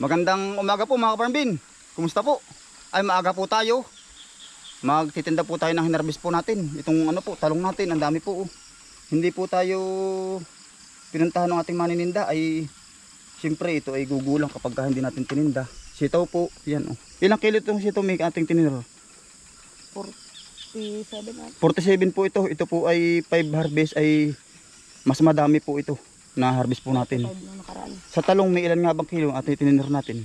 Magandang umaga po mga kaparambin. Kumusta po? Ay maaga po tayo. Magtitinda po tayo ng hinarbis po natin. Itong ano po, talong natin, ang dami po. oh. Hindi po tayo pinuntahan ng ating manininda ay siyempre ito ay gugulang kapag ka hindi natin tininda. Sitaw po, yan oh. Ilang kilo itong sitaw may ating tininda? 47 at 47 po ito. Ito po ay 5 harvest ay mas madami po ito na harvest po natin. 5 na nakaraan. Sa talong may ilan nga bang kilo ang ating natin?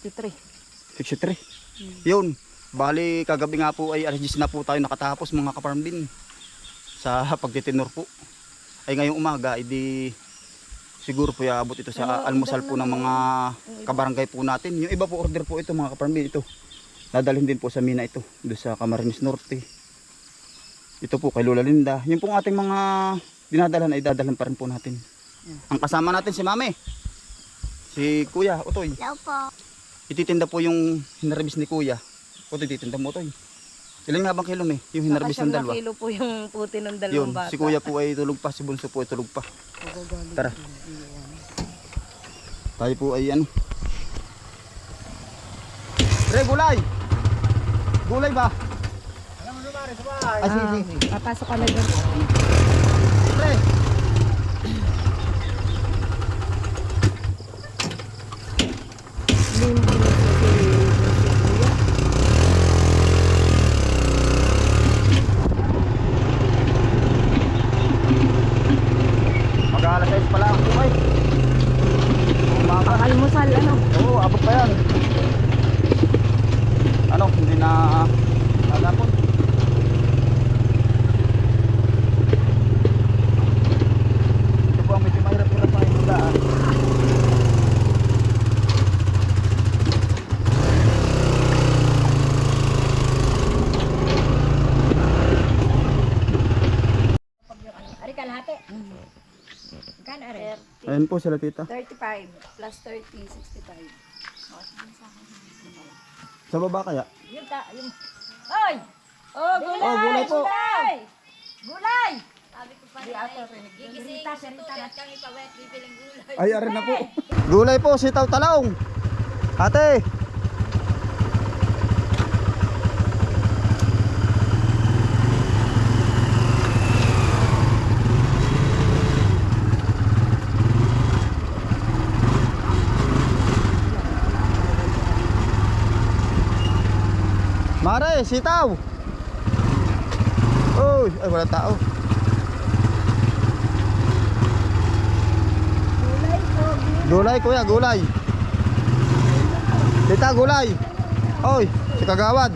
63. 63. Yun. Bali, kagabi nga po ay 10 na po tayo nakatapos mga kaparm din sa pagtitinor po. Ay ngayong umaga, edi siguro po iabot ito sa Ano, almusal po ng mga kabarangay po natin. Yung iba po order po ito mga kaparm din ito. Dadalhin din po sa Mina ito, doon sa Camarines Norte. Ito po kay Lola Linda. Yung pong ating mga dinadalhan ay dadalhin pa rin po natin. Ang kasama natin si Mame. Si Kuya Utoy. Hello po. Ititinda po yung hinarbis ni Kuya. O titinda mo to. Ilan nga bang kilo may? Yung hinarbis ng dalawa. kilo po yung puti ng Yun, dalawang bata. si Kuya po ay tulog pa, si Bunso po ay tulog pa. Tara. Tayo po ay ano. Pre, gulay! Gulay ba? Ah, sige, sige, sige. Papasok ka na dyan. Pre! Mag-aalas 6 pala ang bukay. Umaga. Pang almusal, ano? Oo, abot pa yan. Ano, hindi na agapon. Ito po ang medyo mahirap-hirap pa yung daan. Ari kalahati. Kan ari? Ayan po sila tita. 35 plus 30, 65. Sa baba kaya? Yung ta, yung... Oy! Oh, gulay! Oh, gulay po. Gulay! Gulay! Sabi ko pa rin, gigising sa at kami bibiling gulay. Ay, arin na po. Gulay po, sitaw talong. Ate. Mare, sitaw. Uy, ay wala tao. Gulay kuya, gulay. Tita, gulay. Oy, si Kagawad.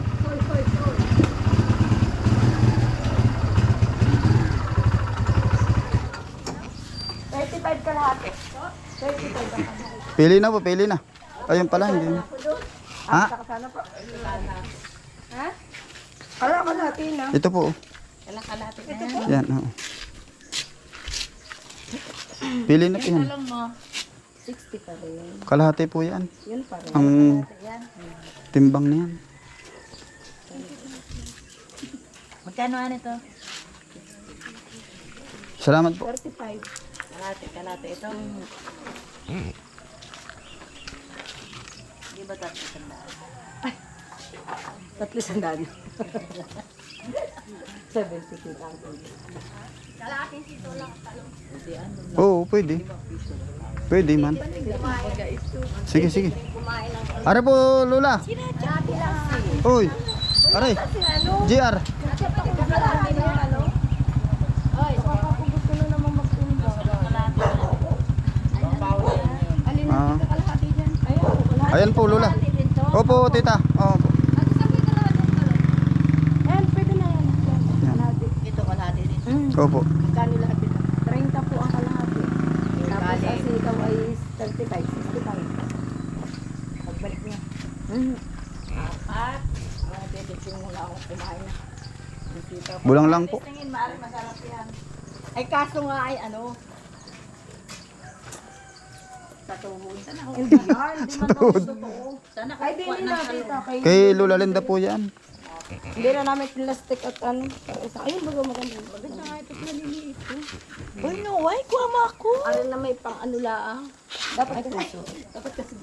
Pili na po, pili na. Ayun pala, hindi. Ha? Po. Ha? Kala kalahati na. Ito po. oh. Kala kalahati na. Yan, oo. Pili na po yan. Alam mo, 60 pa rin. Kalahati po yan. Yun pa rin. Ang Yan. timbang na yan. Magkano ano ito? Salamat po. 35. Kalahati, kalahati. Ito. Di ba tatlo sandaan? Tatlo sandaan. 70 kita ang tuloy. Oo, pwede. Pwede man. Sige, sige. Are po, Lola. Uy. Are. GR. Ah. Ayan po, Lola. Opo, tita. Opo. Yan, pwede na yan. Yan. Kalahati. Ito kalahati din. Mm. Opo. Magkano lahat ito? 30 po ang kalahati. Tapos ang sitaw ay 35, 65. Pagbalik niya. Mm. Apat. Ah, dedikin muna ako kumain na. Ang. Bulang lang po. Tingin, maaari masarap yan. Ay kaso nga ay ano, sa tuhod. Sana ako. Hindi man daw totoo. Sana di nila tita. Kay Kay Lola Linda po yan. Hindi na namin plastic at ano. Ayun, baga maganda. Maganda nga ito, maliliit ko. Uy, no, why? Kuha mo ako. Ano na may pang ano laang. Dapat kasi. Dapat kasi.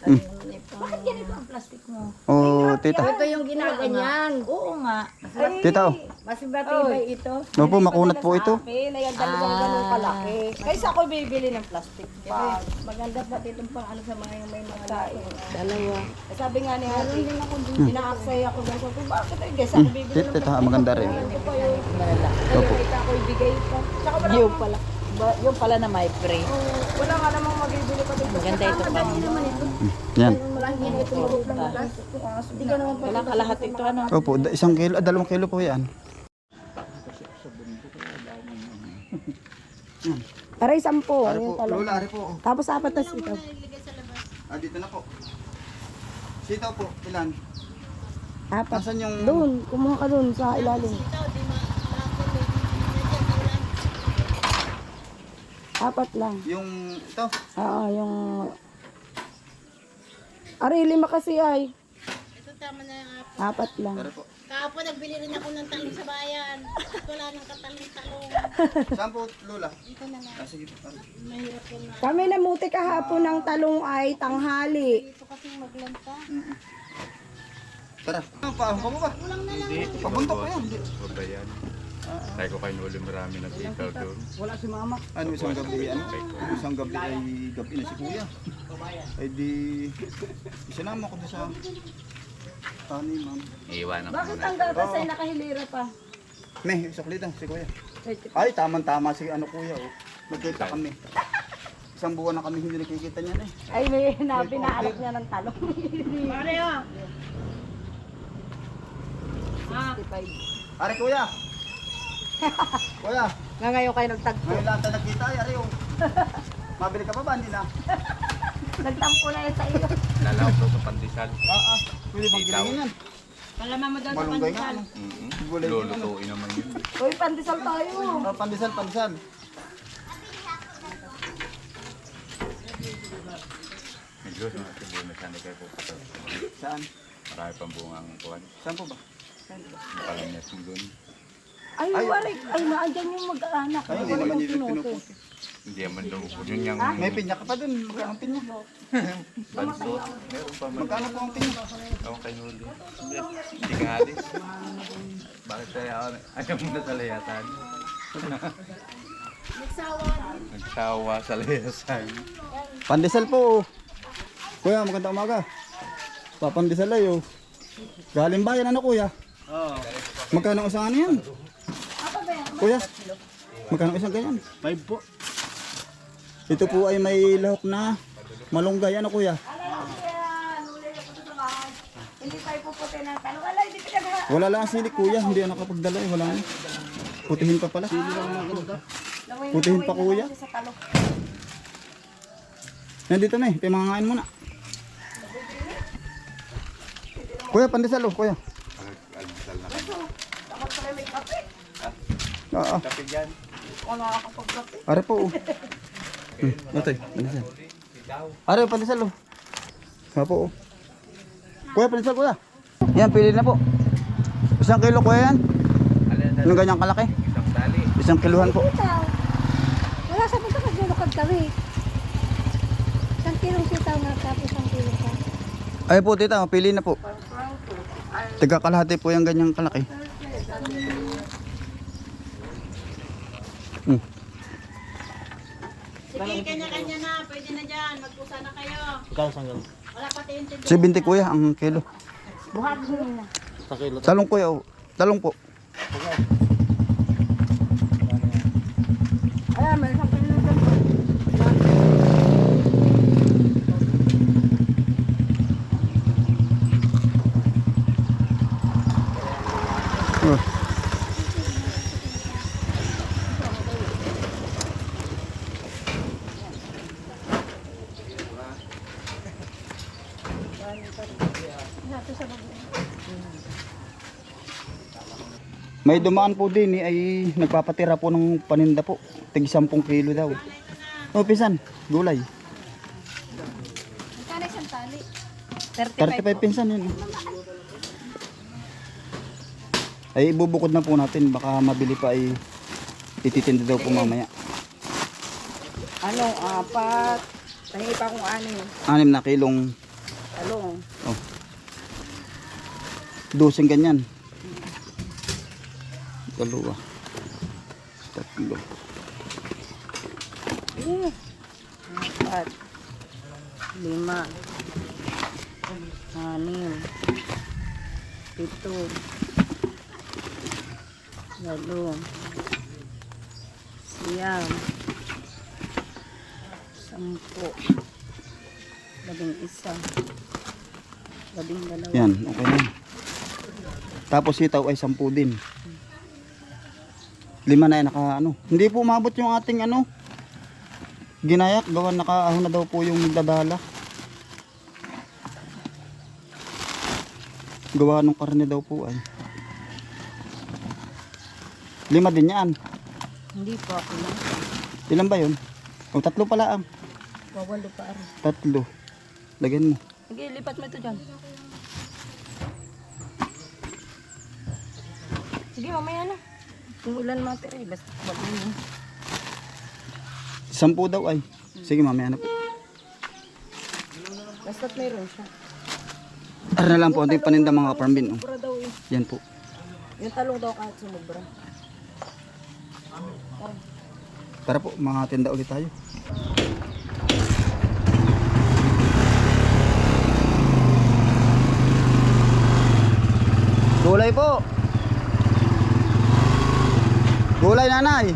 Ano pang... Bakit ganito ang plastic mo? Oh, tita. Ito yung ginaganyan. Oo nga. Tita, oh. Mas matibay ito. Opo, makunat po ito. Akin, ay ang dalawang ganun kalaki. Kaysa ako bibili ng plastic bag. Maganda pa dito pang ano sa mga yung may mga lain. Dalawa. Sabi nga ni dun. Inaaksay ako dun. Sabi ko, bakit ay guys ako bibili ng Tita, maganda rin. Opo. Kaya ako ibigay wala Yung pala. Ba, yung pala na may pre. Oh, wala nga namang mabibili pa dito. Maganda ito pa. Ito. Yan. Magas. Hindi ka Wala kalahat ito ano. Opo, isang kilo, ah, dalawang kilo po yan. Aray, sampo. Ari po, lola, ari po. Tapos apat na sitaw. Ah, dito na po. Sitaw po, ilan? Apat. Nasaan yung... Doon, kumuha ka doon sa ilalim. Apat lang. Yung ito? Oo, yung... Aray, lima kasi ay. Ito tama na yung apo. Apat lang. Dari po. Kahapon nagbili rin ako ng talong sa bayan. Wala nang katalong-talong. Saan po, lola? Ito na lang. Ah, sige po. Ah. Mahirap na. Kami namuti kahapon ng talong ay tanghali. Dito kasi maglanta. Tara. Paahon ka mo ba? Kulang na lang. Pabuntok ko yan. Huwag ba yan? Tayo ko kay Nuli marami na sitaw doon. Wala si mama. Ano isang gabi, ano? Isang gabi ay gabi na si kuya. Ay di... Isinama ko doon sa... Taniman. Iiwanan ko Bakit muna. ang gatas ay nakahilira pa? Meh, saklita si kuya. Ay, tamang-tama si ano kuya, oh. Nagkita kami. Isang buwan na kami hindi nakikita niyan eh. Ay, may na, pinaalak niya ng talong. Pare. Ah. Ari kuya! kuya, Nga ngayon kayo nagtagpo. ngayon lang tayo nagkita ay ari oh. Mabili ka pa ba? Hindi na. Nagtampo na yan sa iyo. Lalaw to sa pandesal. Ah, ah. Pwede bang Sitaw. yan? Palaman mo daw Malunggay nga ano. Mm-hmm. Gulay din ano. Lulutuin naman yun. Uy, pandesal tayo. Ah, pandesal, pandesal. Medyo sa mga sibuan na sana kayo pupunta. Saan? Marami pang bungang kuhan. Saan po ba? Nakalanyas mo doon. Ay, wari. Ay, naandyan yung mag-anak. Ay, hindi naman yun pinuputi. Hindi naman daw po. Yun yung May pinya ka pa dun. Magkano ang pinya? bansot. Meron pa man. Magkano po ang pinya? Ako kay Nuli. Hindi ka alis. Bakit kaya ako? Ayaw mo na sa layatan. Nagsawa sa layasan. Pandesal po. Kuya, magandang umaga. Papandesal ay oh. Galing bayan ano kuya? Oo. Magkano isang ano yan? Kuya, magkano isang ganyan? Five po. Ito po ay may lahok na malunggay. Ano kuya? Hindi tayo puputi ng talong. Wala, hindi pinag Wala lang ang sili kuya. Hindi ako nakapagdala eh. Wala na. Putihin pa pala. Putihin pa kuya. Nandito na eh. Tayo mga ngain muna. Kuya, pandesal oh. Kuya. Almusal na. Dapat pala may kape. Oo. Kapit yan. O nakakapagkape. Are po oh. Hmm. Eh. Pandesal. Are, pandesal oh. Apo oh. Kuya, pandesal kuya. Yan, pili na po. Isang kilo kuya yan. Anong ganyang kalaki? Isang tali. Isang kiluhan po. Wala sa mga kaglulukad kami. Isang kilong sitaw nga tapos isang kilong ka. Ay po tita, pili na po. Tiga kalahati po yung ganyang kalaki. Hmm. Sige, kanya-kanya na. Pwede na dyan. Magpusa na kayo. Wala pati yung tindahan. 70 kuya ang kilo. Buhat mo na. Talong kuya, oh. talong po. Ayan, may isang pilo dyan. Oh. May dumaan po din eh, ay nagpapatira po ng paninda po. Tig 10 kilo daw. Oh, pisan, gulay. Magkano isang tali? 35 pinsan yun. Ay ibubukod na po natin. Baka mabili pa ay ititinda daw po mamaya. Ano, apat. Tahingi pa akong anin. Anim na kilong Talong. dosing ganyan. Dalawa. Tatlo. Eh. Apat. Lima. Anim. Pito. Walo. Siyam. Sampo. Labing isa. Labing dalawa. Yan, okay na. Tapos sitaw ay sampu din. Lima na yan naka ano. Hindi po umabot yung ating ano. Ginayak, gawa nakaahon na daw po yung dadala. Gawa ng karne daw po ay. Lima din yan. Hindi po ako lang. Ilan ba yun? O tatlo pala ang. Wawalo pa ari. Tatlo. Lagyan mo. Sige, lipat mo ito dyan. Sige, mamaya na. Kung ulan matira eh, basta yun. Sampu daw ay. Sige mamaya na po. Basta't mayroon siya. Ara na lang po, ating paninda mga kaparambin. Oh. Sobra daw eh. Yan po. Yung talong daw kahit sumubra. Tara po, mga tinda ulit tayo. Gulay po. Gulay nanay.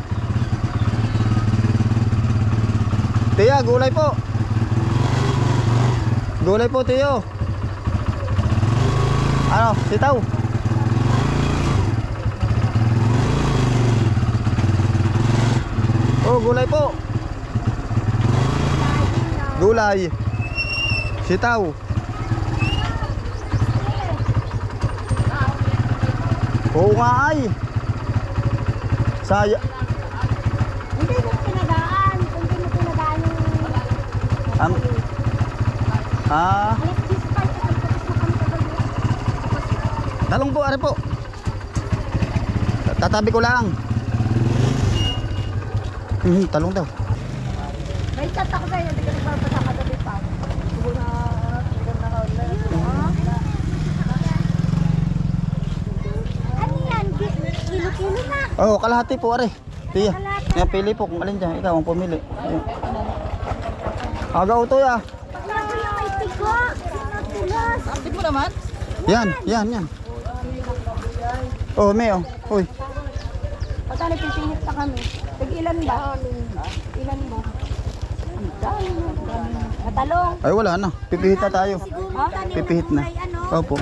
Tiya, gulay po. Gulay po, tiyo. Ano, sitaw. Oh, gulay po. Gulay. Sitaw. Oo nga ay. Saya. Hindi mo pinagaan. Kung hindi mo pinagaan yung Ang Ah, alas 10 pa, ay tapos na kami kagabi. talong po, are po. Tatabi ko lang. Hmm, talong daw. May chat ako sa'yo, hindi ka kagabi pa. Siguro na, siguro na Ano yan? Ki- Kilo-kilo na. Oh, kalahati po, are. Tiya. Yan, pili po kung alin dyan. Ikaw ang pumili. Ayun. Aga utoy ah. Ambit mo naman? Yan, yan, yan. Oh, may oh. Uy. Nagpipinit na kami. Tag-ilan ba? Ilan ba? Ang dami. Matalong. Ay, wala na. Pipihit na tayo. Tanim Pipihit na. ano. Opo.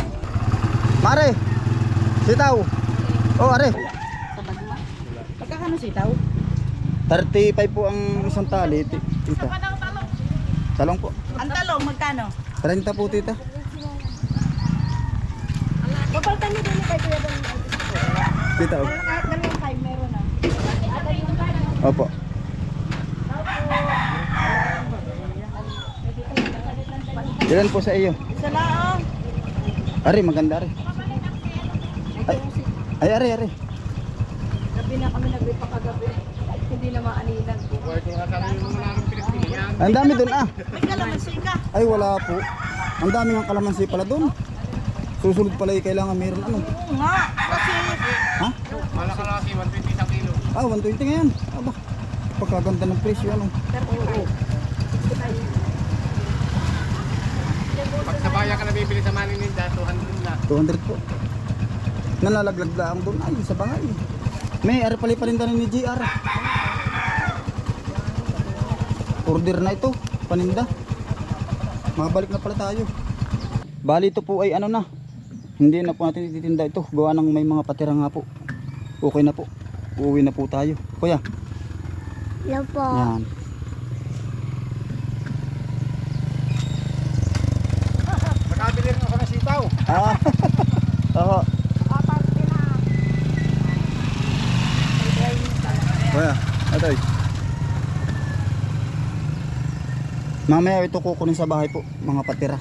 Mare! Sitaw! Oh, are. Sitaw? 35 po ang isang tali. ti- Tita. Talong po. Ang talong, magkano? 30 po, tita. Papaltan niyo din kay Kuya Don. Tita, oh. Kahit dalawang five meron na. Opo. Ilan po sa iyo? Isa lang. Ari, maganda ari. Ay, ay ari, ari. Gabi na kami nagripa kagabi. Hindi na maanilan. Ang dami doon ah. May kalamansi ka. Ay, wala po. Ang dami ng kalamansi pala doon. Susunod pala yung kailangan mayroon ano. Oo nga. Kasi Ha? Malakalaki, 120 isang kilo. Ah, 120 ngayon. Aba, pagkaganda ng presyo ano. Pag sa bayan ka nabibili sa Manininda, 200 na. 200 po. Nalalaglag lang doon. Ay, sa bangay. May, ari pala paninda ni GR. Order na ito. Paninda. Makabalik na pala tayo. Bali ito po ay ano na. Hindi na po natin ititinda ito. Gawa ng may mga patira nga po. Okay na po. Uuwi na po tayo. Kuya. Hello po. Yan. Nakabili rin ako ng sitaw. Ah. Oo. Kuya. Atoy. Mamaya ito kukunin sa bahay po. Mga patira.